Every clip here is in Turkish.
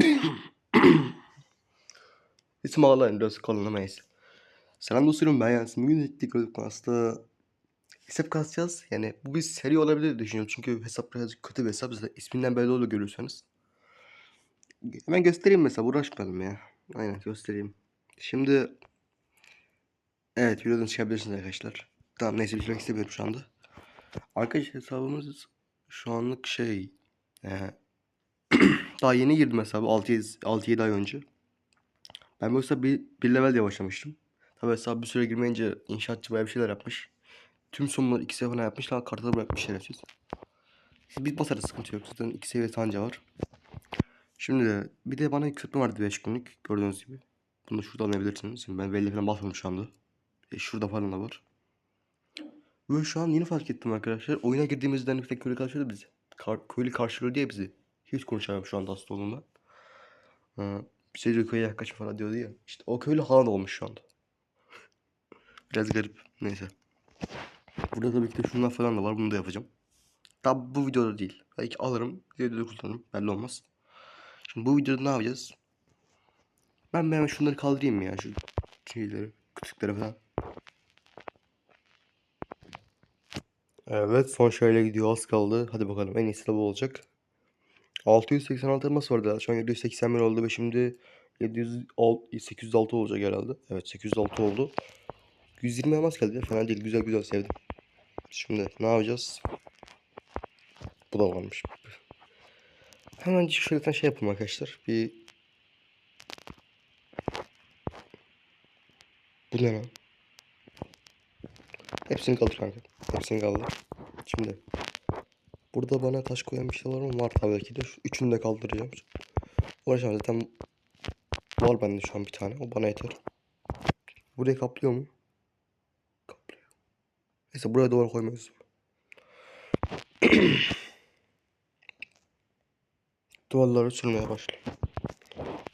İsim ağlayın biraz kalın neyse. Selam dostlarım ben Yasin. Bugün ettik aslında hesap kasacağız. Yani bu bir seri olabilir düşünüyorum. Çünkü hesap birazcık kötü bir hesap. Zaten isminden belli olur görürseniz. Hemen göstereyim mesela uğraşmayalım ya. Aynen göstereyim. Şimdi evet videodan çıkabilirsiniz arkadaşlar. Tamam neyse bitirmek istemiyorum şu anda. Arkadaşlar hesabımız şu anlık şey e, daha yeni girdim hesabı 6-7 ay önce. Ben bu hesabı bir, bir level diye başlamıştım. Tabi hesabı bir süre girmeyince inşaatçı bayağı bir şeyler yapmış. Tüm sonları iki falan yapmış ama kartı bırakmış şerefsiz. Bir basarız sıkıntı yok. Zaten iki seviye tanca var. Şimdi de bir de bana yükseltme vardı 5 günlük gördüğünüz gibi. Bunu da şurada alabilirsiniz. Şimdi ben belli falan basmadım şu anda. E, şurada falan da var. Ve şu an yeni fark ettim arkadaşlar. Oyuna girdiğimizden köylü karşılıyor bizi. Kar, köylü karşılıyor diye bizi. Hiç konuşamıyorum şu anda hasta olduğumdan. Ee, diyor köye yaklaşın falan diyordu ya. İşte o köylü hala da olmuş şu anda. Biraz garip. Neyse. Burada tabii ki de şunlar falan da var. Bunu da yapacağım. Tabi bu videoda değil. Belki alırım. Videoda kullanırım. Belli olmaz. Şimdi bu videoda ne yapacağız? Ben hemen şunları kaldırayım ya. Şu şeyleri. Küçükleri falan. Evet son şöyle gidiyor az kaldı. Hadi bakalım en iyisi de bu olacak. 686 elmas vardı. Şu an 781 oldu ve şimdi 700, 806 olacak herhalde. Evet 806 oldu. 120 elmas geldi. Fena değil. Güzel güzel sevdim. Şimdi ne yapacağız? Bu da varmış. Hemen şöyle şey yapalım arkadaşlar. Bir Bu ne lan? Hepsini kaldır kanka. Hepsini kaldır. Şimdi burada bana taş koyan bir şey var mı? Var tabii ki de. Üçünü de kaldıracağım. Uğraşamam zaten var bende şu an bir tane. O bana yeter. Burayı kaplıyor mu? Kaplıyor. Neyse buraya duvar koymuyoruz. Duvarları sürmeye başla.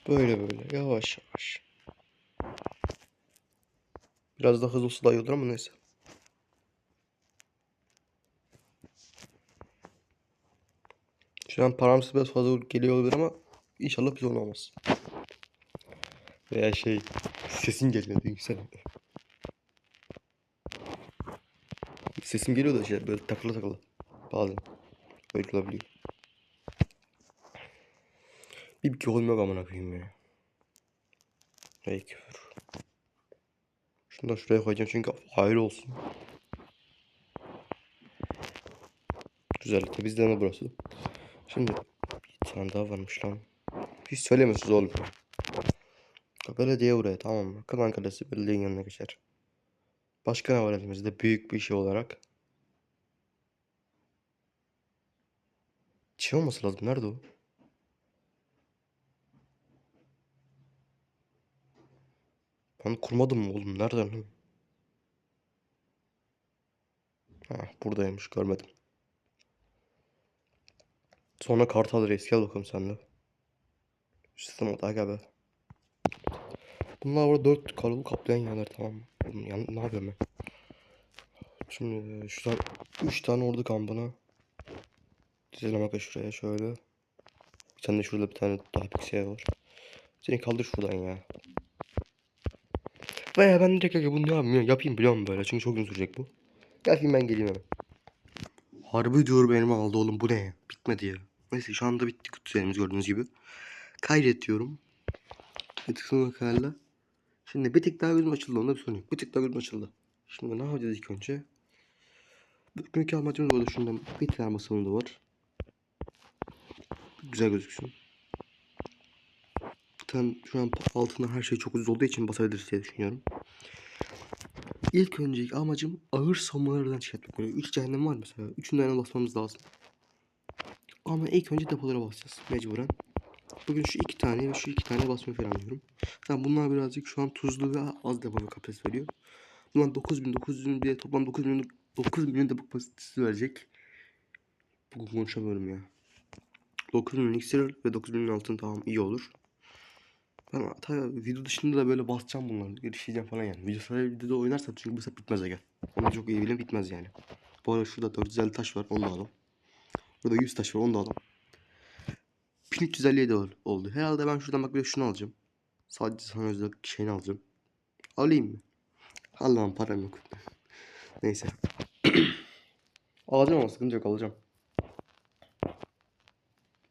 Böyle böyle yavaş yavaş. Biraz daha hızlı olsa daha ama neyse. Şu an paramsız biraz fazla geliyor olabilir ama inşallah bir sorun olmaz. Veya şey sesin geliyor yüksel. Sesim geliyor da şey böyle takılı takılı. Bazen. Öyle olabiliyor. Bir bir olmuyor amına koyayım ya. Ey küfür. Şunu da şuraya koyacağım çünkü hayır olsun. Güzel temizleme burası. Şimdi bir tane daha varmış lan. Hiç söylemiyorsunuz oğlum. Belediye buraya tamam mı? Kılan Kalesi belediyenin yanına geçer. Başka ne var elimizde büyük bir şey olarak? Şey olması lazım. Nerede o? Ben kurmadım mı oğlum? Nereden? Ha, buradaymış. Görmedim. Sonra Kartal Reis gel bakalım sen de. Sistem oldu aga be. Bunlar burada dört karılı kaplayan yerler tamam mı? Oğlum, yan, ne yapıyorum ben? Şimdi şuradan üç tane ordu kampına. Dizelim aga şuraya şöyle. Bir de şurada bir tane daha büyük şey var. Seni kaldır şuradan ya. Veya ben direkt aga bunu yapayım, yapayım biliyor musun böyle? Çünkü çok uzun sürecek bu. Yapayım ben geleyim hemen. Harbi diyor benim aldı oğlum bu ne? Bitmedi ya. Neyse şu anda bitti kutularımız gördüğünüz gibi. Kaydet diyorum. Bir tık. Şimdi bir tık daha gözüm açıldı onda bir sorun yok. Bir tık daha gözüm açıldı. Şimdi ne yapacağız ilk önce? Bugünkü amacımız orada şundan bir tane basalım da var. Güzel gözüksün. Zaten şu an altında her şey çok ucuz olduğu için basabiliriz diye düşünüyorum. İlk önceki amacım ağır savunmalardan çıkartmak. Böyle 3 cehennem var mesela. Üçünden basmamız lazım. Ama ilk önce depolara basacağız mecburen. Bugün şu iki tane ve şu iki tane basmayı falan diyorum. Tamam bunlar birazcık şu an tuzlu ve az depo kapasitesi veriyor. Bunlar 9000 9000 bir toplam 9 milyon 9 milyon depo kapasitesi verecek. Bugün konuşamıyorum ya. 9 milyon iksir ve 9 milyon altın tamam iyi olur. Ben tabii video dışında da böyle basacağım bunları. Girişeceğim falan yani. Video sonra videoda oynarsa çünkü bu sefer bitmez aga. Onu çok iyi bilin bitmez yani. Bu arada şurada 450 taş var onu da alalım. Burada 100 taş var onu da alalım. 1357 ol- oldu. Herhalde ben şuradan bak bir şunu alacağım. Sadece sana özel şeyini alacağım. Alayım mı? Allah'ım param yok. Neyse. alacağım ama sıkıntı yok alacağım.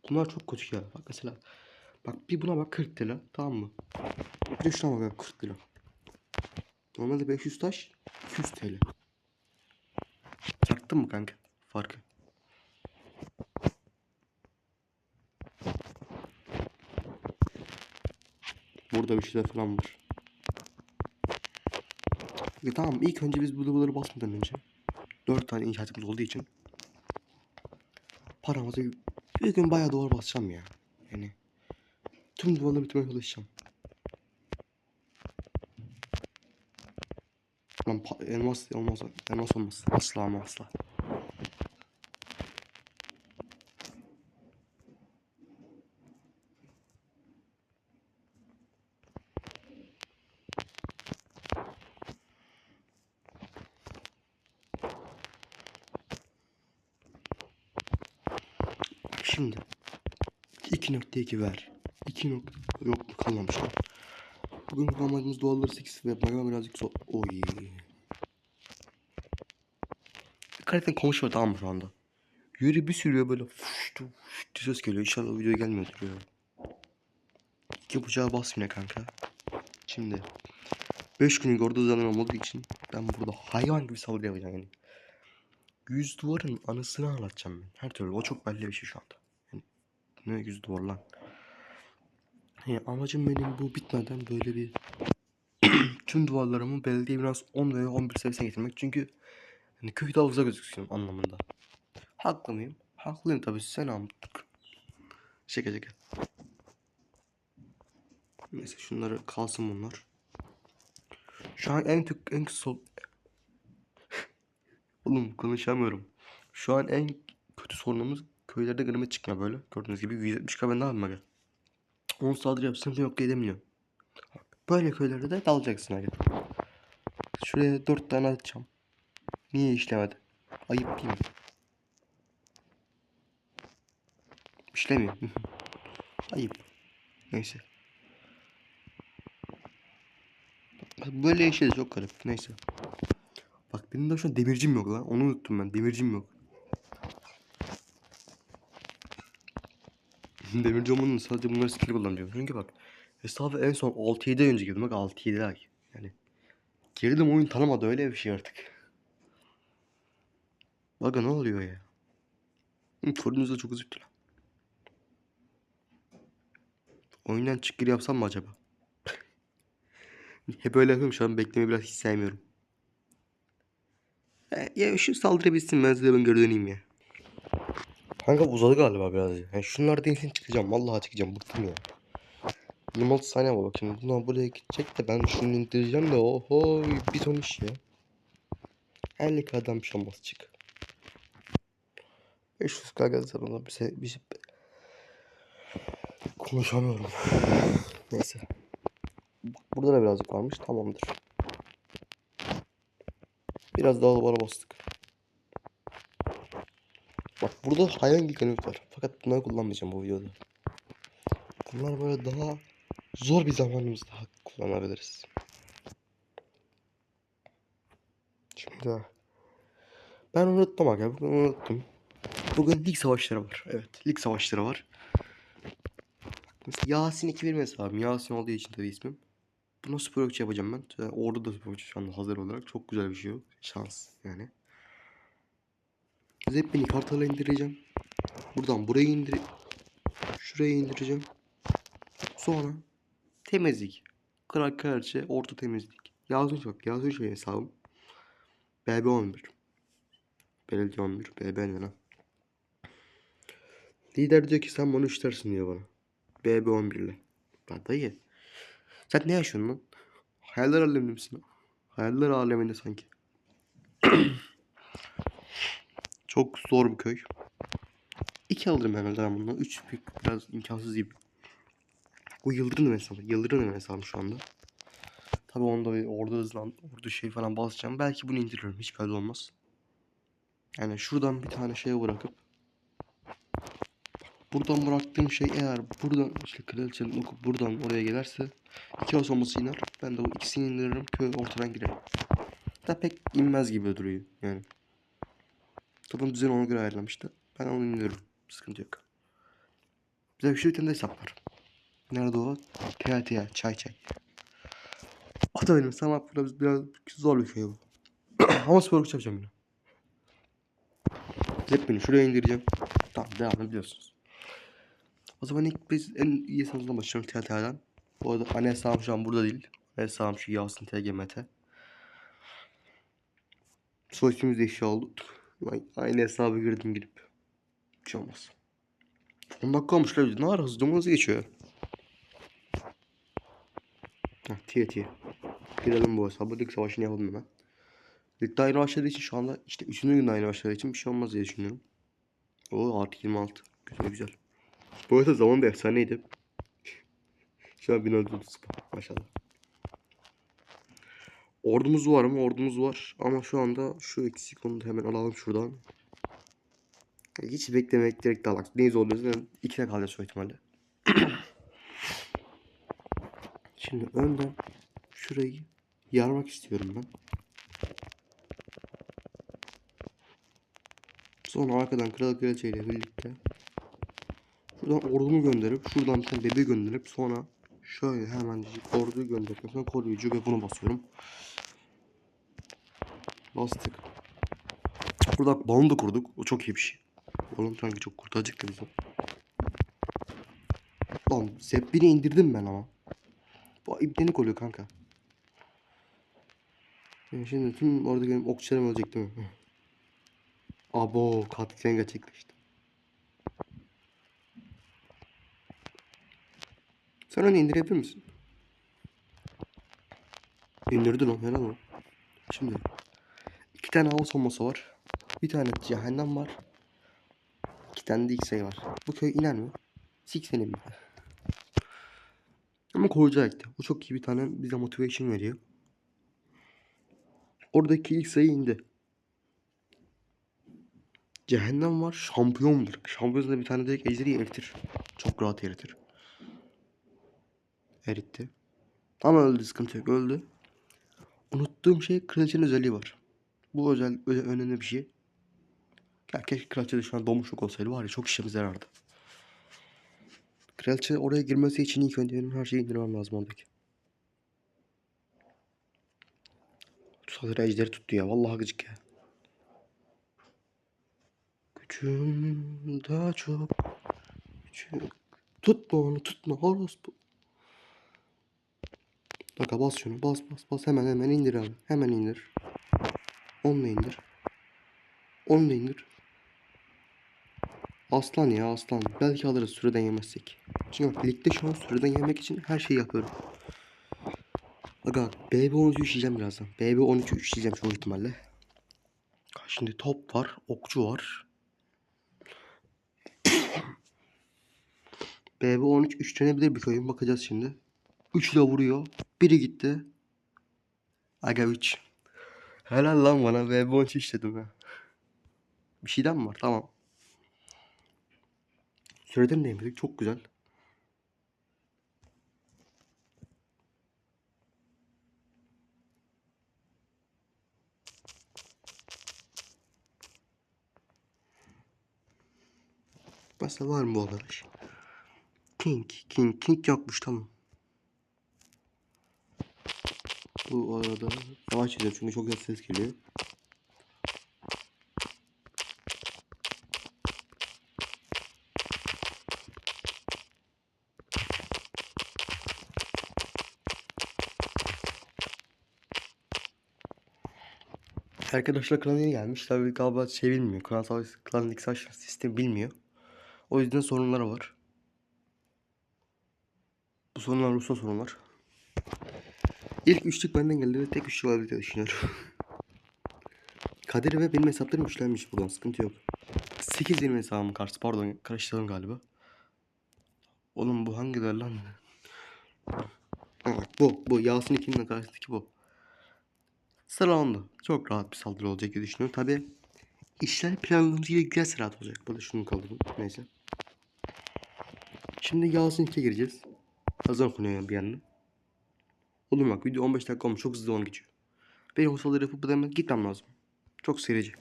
Bunlar çok kötü ya. Bak mesela. Bak bir buna bak 40 lira. Tamam mı? Bir de şuna bak 40 lira. Normalde 500 taş 200 TL. Çaktın mı kanka farkı? Burada bir şeyler falan var. E tamam ilk önce biz bu duvarları basmadan önce 4 tane inşaatımız olduğu için paramızı bir gün bayağı doğru basacağım ya. Yani tüm duvarları bitirmeye çalışacağım. Lan elmas olmaz. Elmas olmaz. Asla ama asla. Şimdi 2.2 ver. 2 nokta yok kalmamış. Bugün amacımız duvarları 8 yapmak ama birazcık zor. Oy. Karakter konuşuyor tamam mı şu anda? Yürü bir sürüyor böyle fuştu fuştu ses geliyor. İnşallah video gelmiyordur ya. İki bucağa bas yine kanka. Şimdi 5 günlük orada uzanamam olduğu için ben burada hayvan gibi saldırı yapacağım yani. Yüz duvarın anısını anlatacağım ben. Her türlü o çok belli bir şey şu anda. Yani, ne yüz duvar lan. Yani amacım benim bu bitmeden böyle bir tüm duvarlarımı belediye biraz 10 veya 11 seviyesine getirmek. Çünkü hani köy uzağa gözüksün anlamında. Haklı mıyım? Haklıyım tabii sen amtık. Şaka şaka. Neyse şunları kalsın bunlar. Şu an en tük en sol Oğlum konuşamıyorum. Şu an en kötü sorunumuz köylerde gırmet çıkmıyor böyle. Gördüğünüz gibi 170 k ben ne yapayım? 10 saldırı yapsam yok edemiyor. Böyle köylerde de dalacaksın aga. Şuraya 4 tane atacağım. Niye işlemedi? Ayıp değil mi? İşlemiyor. Ayıp. Neyse. Böyle işe de çok garip. Neyse. Bak benim de şu an demircim yok lan. Onu unuttum ben. Demircim yok. Demirci olmanın sadece bunları skill kullanacağım. Çünkü bak hesabı en son 6-7 ay önce girdim. Bak 6-7 ay. Yani girdim oyun tanımadı öyle bir şey artık. Bak ne oluyor ya. Korunuz da çok üzüldü lan. Oyundan çık gir yapsam mı acaba? Hep öyle yapıyorum şu an beklemeyi biraz hiç sevmiyorum. E, ya şu saldırı bitsin ben size ben geri döneyim ya. Kanka uzadı galiba biraz. ya. Yani şunlar değilsin çıkacağım. Vallahi çıkacağım. Bıktım ya. 26 saniye var bak şimdi. Bunlar buraya gidecek de ben şunu indireceğim de oho bir ton iş ya. 50 kadar bir şey çık. 500 k geldi ona bir şey, bir şey... Konuşamıyorum. Neyse. Burada da birazcık varmış. Tamamdır. Biraz daha duvara bastık. Bak burada hayvan giganik var. Fakat bunları kullanmayacağım bu videoda. Bunlar böyle daha zor bir zamanımızda kullanabiliriz. Şimdi ben unuttum aga. Bugün unuttum. Bugün lig savaşları var. Evet lig savaşları var. Mesela Yasin 2 benim hesabım. Yasin olduğu için tabii ismim. Bunu spor yapacağım ben. Ee, Orada da spor şu anda hazır olarak. Çok güzel bir şey o. Şans yani. Zeppelin'i kartala indireceğim. Buradan buraya indir. Şuraya indireceğim. Sonra temizlik. Kral kraliçe orta temizlik. Yazın çok. Yazın şey hesabım. BB11. Belediye 11. BB ne lan? Lider diyor ki sen bunu işlersin diyor bana. BB11 ile. Lan dayı. Sen ne yaşıyorsun lan? Hayaller aleminde misin? Hayaller aleminde sanki. Çok zor bir köy. İki alırım herhalde ben bundan. Üç büyük biraz imkansız gibi. Bu Yıldırım hesabı. Yıldırım hesabı şu anda. Tabi onda bir orada hızlan, orada şey falan basacağım. Belki bunu indiririm. Hiç belli olmaz. Yani şuradan bir tane şey bırakıp Buradan bıraktığım şey eğer buradan işte kraliçenin oku buradan oraya gelirse iki as olması iner. Ben de o ikisini indiririm köy ortadan girerim. Da pek inmez gibi duruyor yani. Zaten düzeni ona göre ayarlamıştı. Ben onu indiririm. Sıkıntı yok. Bize bir şey de hesap var. Nerede o? Tea çay çay. Da benim Samat biraz, biraz zor bir köy bu. Ama spor güç yapacağım yine. Hep beni şuraya indireceğim. Tamam devam ediyorsunuz. O zaman ilk biz en iyi hesabımızdan başlayalım TLT'den. Bu arada anne hesabım şu an burada değil. Anne hesabım şu Yasin TGMT. Soy ismimiz eşya oldu. Ay- Aynı hesabı girdim girip. Bir şey olmaz. 10 dakika olmuş lan. Ne ara hızlı hızlı geçiyor. Heh, tiye tiye. Girelim bu hesabı. Lig savaşını yapalım hemen. Ligde aynı başladığı için şu anda işte 3. günde aynı başladığı için bir şey olmaz diye düşünüyorum. O artı 26. Güzel güzel. Bu arada zaman da efsaneydi. Şu an 1630 maşallah. Ordumuz var mı? Ordumuz var. Ama şu anda şu eksik onu hemen alalım şuradan. Hiç beklemek direkt dalak. Neyiz oluyoruz? İkine kalacağız şu ihtimalle. Şimdi önden şurayı yarmak istiyorum ben. Sonra arkadan kral kraliçe ile birlikte şuradan ordumu gönderip şuradan bir tane bebeği gönderip sonra şöyle hemen orduyu gönderip sonra koruyucu ve bunu basıyorum. Bastık. Burada balon da kurduk. O çok iyi bir şey. Balon sanki çok kurtaracak da bizi. Lan Zeppelini indirdim ben ama. Bu ibnelik oluyor kanka. Yani şimdi tüm orada benim okçularım ölecek değil mi? Abo katliam gerçekleşti. Sen onu indirebilir misin? İndirdin o helal o. Şimdi tane hava savunması var. Bir tane cehennem var. İki tane de X-ray var. Bu köy iner mi? Siksenim mi? Ama koruyacak ekti. Bu çok iyi bir tane bize motivation veriyor. Oradaki ilk sayı indi. Cehennem var. Şampiyondur. Şampiyonda bir tane direkt ejderi eritir. Çok rahat eritir. Eritti. Ama öldü sıkıntı yok. Öldü. Unuttuğum şey kraliçenin özelliği var. Bu özel, öyle önemli bir şey. Ya keşke kraliçe de şu an domuşluk olsaydı var ya çok işimize yarardı. Kraliçe oraya girmesi için ilk önce benim her şeyi indirmem lazım oradaki. Tutar ejderi tuttu ya. Vallahi gıcık ya. Gücüm daha çok. Gücüm. Tutma onu tutma. Orospu. Bak bas şunu. Bas bas bas. Hemen hemen indir abi. Hemen indir. Onu da indir. Onu da indir. Aslan ya aslan. Belki alırız süreden yemezsek. Çünkü bak ligde şu an süreden yemek için her şeyi yapıyorum. Aga BB13'ü işleyeceğim birazdan. BB13'ü işleyeceğim çoğu ihtimalle. Şimdi top var. Okçu var. BB13 üçlenebilir bir köyün. Bakacağız şimdi. 3 ile vuruyor. Biri gitti. Aga 3. Helal lan bana BB13 işledim ya. Bir şeyden mi var? Tamam. Süreden de yemedik. Çok güzel. Mesela var mı bu arkadaş? King, King, King yokmuş tamam. Bu arada yavaş çiziyorum çünkü çok ses geliyor. Arkadaşlar klana yeni gelmiş. Tabii galiba şey bilmiyor. Klan savaş, klan savaş sistemi bilmiyor. O yüzden sorunları var. Bu sorunlar Rusya sorunlar. İlk üçlük benden geldi ve tek üçlük olabilir diye düşünüyorum. Kadir ve benim hesaplarım üçlenmiş buradan sıkıntı yok. 8 benim hesabım karşı pardon karıştırdım galiba. Oğlum bu hangiler lan? Ha, bu bu Yasin 2'nin karşısındaki bu. Sıralandı. Çok rahat bir saldırı olacak diye düşünüyorum. Tabi işler planladığımız gibi güzel rahat olacak. Burada şunu kaldırdım. Neyse. Şimdi Yasin 2'ye gireceğiz. Hazır okunuyor bir yandan. Oğlum bak video 15 dakika olmuş. Çok hızlı zaman geçiyor. Benim o salıları yapıp hemen gitmem lazım. Çok serici.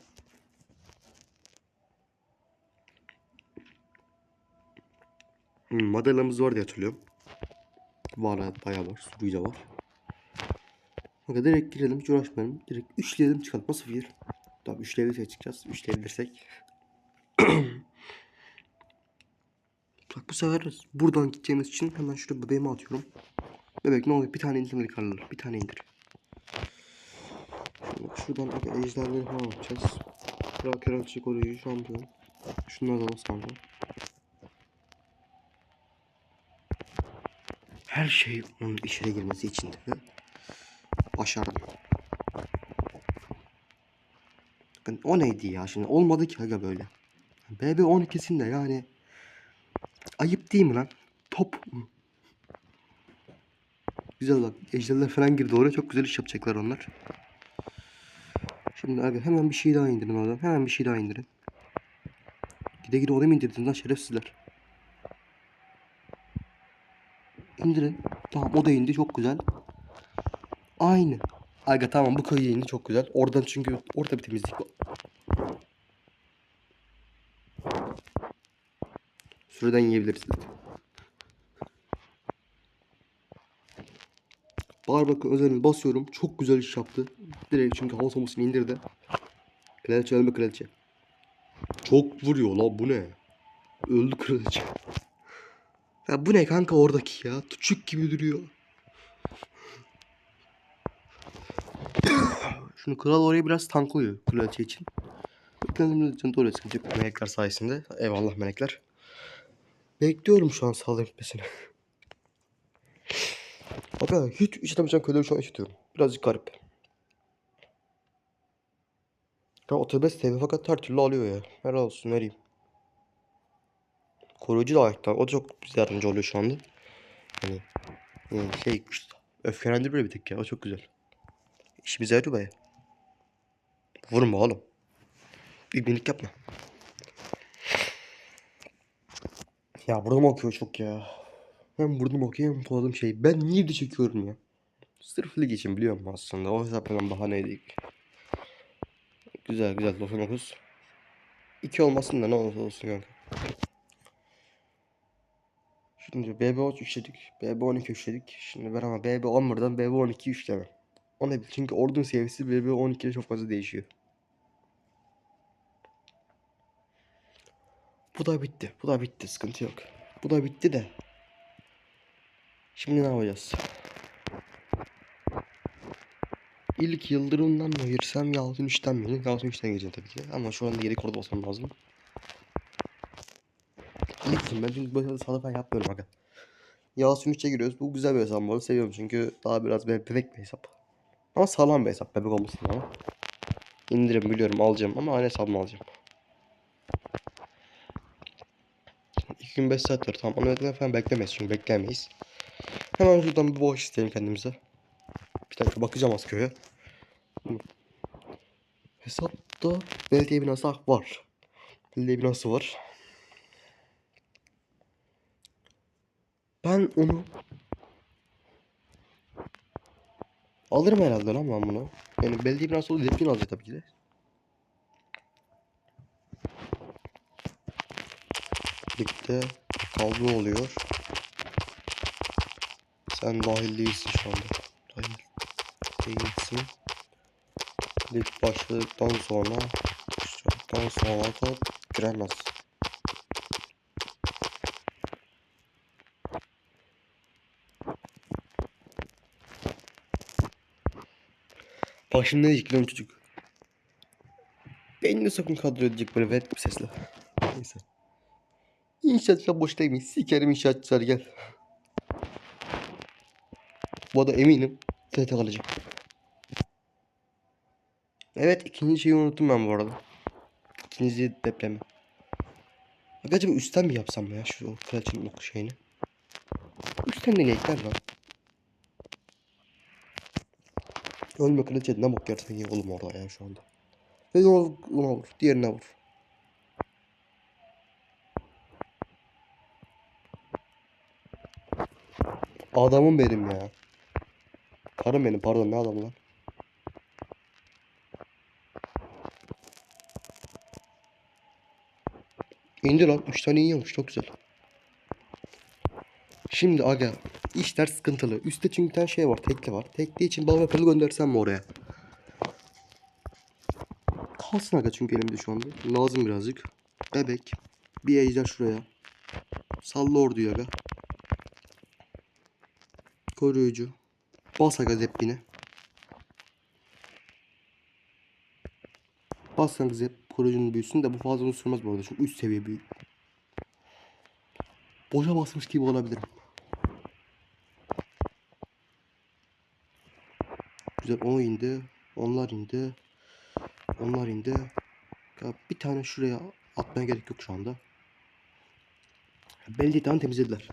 Hmm, madalyamız var diye hatırlıyorum. Var evet bayağı var. Suyu da var. Kanka direkt girelim hiç uğraşmayalım. Direkt üçleyelim çıkalım. Nasıl fikir? Tamam üçleyebilirsek çıkacağız. Üçleyebilirsek. Bak bu sefer buradan gideceğimiz için hemen şuraya bebeğimi atıyorum. Bebek ne oluyor? Bir tane indir kalırlar. Bir tane indir. Şimdi şuradan ejderleri falan atacağız. Kral kraliçe koruyucu şampiyon. Şunlar da bas kanka. Her şey onun içine girmesi için de başardım. Ben, o neydi ya şimdi? Olmadı ki aga böyle. BB 12'sinde yani ayıp değil mi lan? Top. Güzel bak. Ejderler falan girdi oraya. Çok güzel iş yapacaklar onlar. Şimdi abi hemen bir şey daha indirin oradan. Hemen bir şey daha indirin. Gide gide oraya mı indirdiniz lan şerefsizler? İndirin. Tamam o da indi. Çok güzel. Aynı. Aga tamam bu kayı indi. Çok güzel. Oradan çünkü orada bir temizlik var. Süreden yiyebiliriz. Bağır bakın özelini basıyorum. Çok güzel iş yaptı. Direkt çünkü hava somusunu indirdi. Kraliçe ölme kraliçe. Çok vuruyor la bu ne? Öldü kraliçe. Ya bu ne kanka oradaki ya? Küçük gibi duruyor. Şunu kral orayı biraz tanklıyor kraliçe için. Kendimizden doğru sıkıntı yok melekler sayesinde. Eyvallah melekler. Bekliyorum şu an sağlık bitmesini. Abi hiç işlemeyeceğim köyleri şu an işitiyorum. Birazcık garip. Ya otobüs TV fakat her türlü alıyor ya. Helal olsun ne diyeyim. Koruyucu da ayakta. O da çok bize yardımcı oluyor şu anda. Hani yani şey öfkelendiriyor bir tek ya. O çok güzel. İşimize yarıyor baya. Vurma oğlum. İbnilik yapma. Ya burnum okuyor çok ya. Hem burnum okuyor hem tuvalım şey. Ben niye video çekiyorum ya? Sırf lig için biliyorum aslında. O hesaplardan bahaneydi. Güzel güzel 99. 2 olmasın da ne olursa olsun kanka. Şimdi BB13 işledik. BB12 işledik. Şimdi ben ama BB11'dan BB12 işlemem. O ne? Çünkü ordunun seviyesi BB12 ile çok fazla değişiyor. Bu da bitti. Bu da bitti. Sıkıntı yok. Bu da bitti de. Şimdi ne yapacağız? İlk Yıldırım'dan mı girsem Yalçın 3'ten mi? Yalçın 3'ten gireceğim tabii ki. Ama şu anda yedek orada olsam lazım. İlkim ben çünkü böyle sağda falan yapmıyorum aga. Yalçın 3'e giriyoruz. Bu güzel bir hesap bu arada. Seviyorum çünkü daha biraz be- bebek bir hesap. Ama sağlam bir hesap bebek olmasın ama. İndirim biliyorum alacağım ama aynı hesabımı alacağım. 25 saat var tamam. Onu falan beklemeyiz çünkü beklemeyiz. Hemen şuradan bir boş isteyelim kendimize. Bir dakika bakacağım az köye. Hesapta belediye binası var. Belediye binası var. Ben onu alırım herhalde lan ben bunu. Yani belediye binası olduğu depkin alacak tabii ki de. Ligde kavga oluyor. Sen dahil değilsin şu anda. Dahil değilsin. Lig başladıktan sonra başladıktan sonra da giremez. Başında yıkılan çocuk. Beynini sakın kadro edecek böyle vet bir sesle. Neyse. İnşaatçılar boş değil mi? Sikerim inşaatçılar gel. Bu arada eminim TT kalacak. Evet ikinci şeyi unuttum ben bu arada. İkinci depremi. Acaba üstten mi yapsam ya şu kraliçenin oku şeyini? Üstten deneyekler lan. Ölme kraliçe ne bok yersen ye oğlum orada ya şu anda. Ve ona, ona vur. Diğerine vur. Adamım benim ya. Karım benim pardon ne adamı lan. İndi lan 3 tane yiyormuş çok güzel. Şimdi aga işler sıkıntılı. Üstte çünkü bir tane şey var tekli var. Tekli için bal pırıl göndersem mi oraya? Kalsın aga çünkü elimde şu anda. Lazım birazcık. Bebek. Bir ejder şuraya. Salla orduyu aga. Koruyucu. Bas aga zeppine. Bas aga zep koruyucunun büyüsün de bu fazla uzun sürmez bu arada. Çünkü üst seviye büyü. Boşa basmış gibi olabilirim. Güzel o indi. Onlar indi. Onlar indi. Ya bir tane şuraya atmaya gerek yok şu anda. Belli tane temizlediler.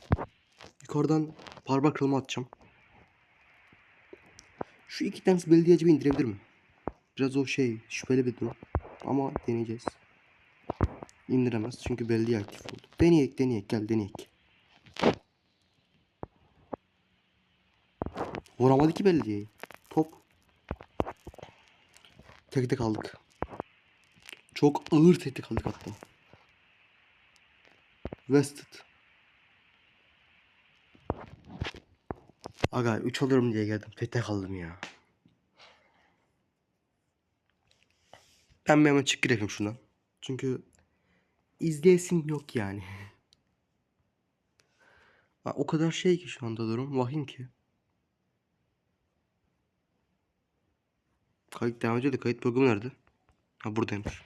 Yukarıdan parmak kırılma atacağım. Şu iki tanesi belediyeci bir indirebilir mi? Biraz o şey şüpheli bir durum. Ama deneyeceğiz. İndiremez çünkü belediye aktif oldu. Deneyek deneyek gel deneyek. Vuramadı ki belediyeyi. Top. Tekte kaldık. Çok ağır tekte kaldık hatta. Vested. Aga 3 alırım diye geldim. Tekte kaldım ya. Ben bir hemen çık gireyim şundan. Çünkü izleyesim yok yani. O kadar şey ki şu anda durum. Vahim ki. Kayıt devam ediyor kayıt programı nerede? Ha buradaymış.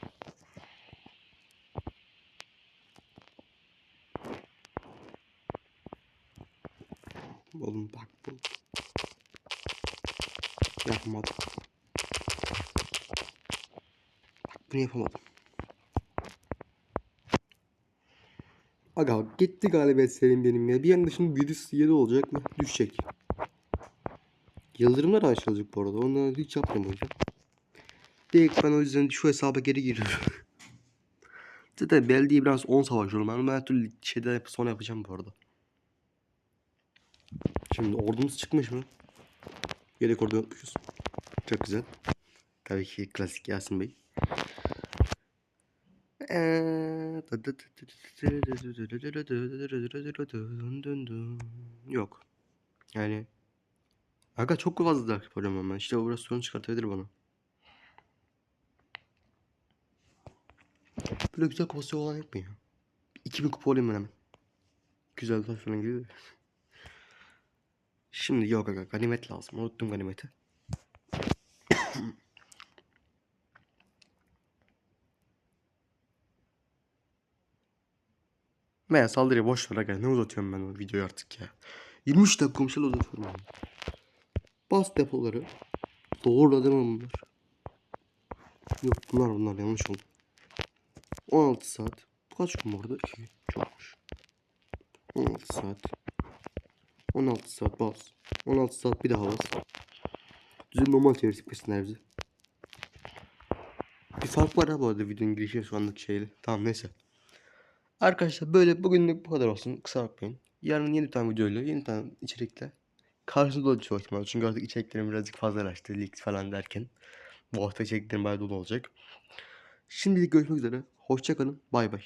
Oğlum bak bu. Yapamadım. Bak bunu yapamadım. Aga gitti galibiyet serim benim ya. Bir yanında şimdi birisi 7 olacak ve düşecek. Yıldırımlar açılacak bu arada. Onları hiç yüzden. Direkt ben o yüzden şu hesaba geri giriyorum. Zaten belediye biraz 10 savaşıyorum. Ben her türlü şeyde yap sonra yapacağım bu arada. Şimdi ordumuz çıkmış mı? Yedek ordu yapmışız. Çok güzel. Tabii ki klasik Yasin Bey. Yok. Yani Aga çok fazla dark yapıyorum ben. İşte burası sorun çıkartabilir bana. Böyle güzel kupası olan yok mu ya? 2000 kupa olayım ben hemen. Güzel taş falan gibi. Şimdi yok aga ganimet lazım. Unuttum ganimeti. Veya saldırıya boş ver aga. Ne uzatıyorum ben o videoyu artık ya. 23 dakika şeyler uzatıyorum ben. Bas depoları. Doğru değil bunlar? Yok bunlar bunlar yanlış oldu. 16 saat. Bu kaç gün arada? 2 gün. Çokmuş. 16 saat. 16 saat bas. 16 saat bir daha bas. Düzgün normal çevirdik besinler bizi. Bir fark var ha bu arada videonun girişi şu anlık şeyle. Tamam neyse. Arkadaşlar böyle bugünlük bu kadar olsun. Kusura bakmayın. Yarın yeni bir tane videoyla, yeni bir tane içerikle karşınızda olacak çok ihtimalle. Çünkü artık içeriklerim birazcık fazlalaştı. Leaks falan derken. Bu hafta içeriklerim bayağı dolu olacak. Şimdilik görüşmek üzere. Hoşçakalın. Bay bay.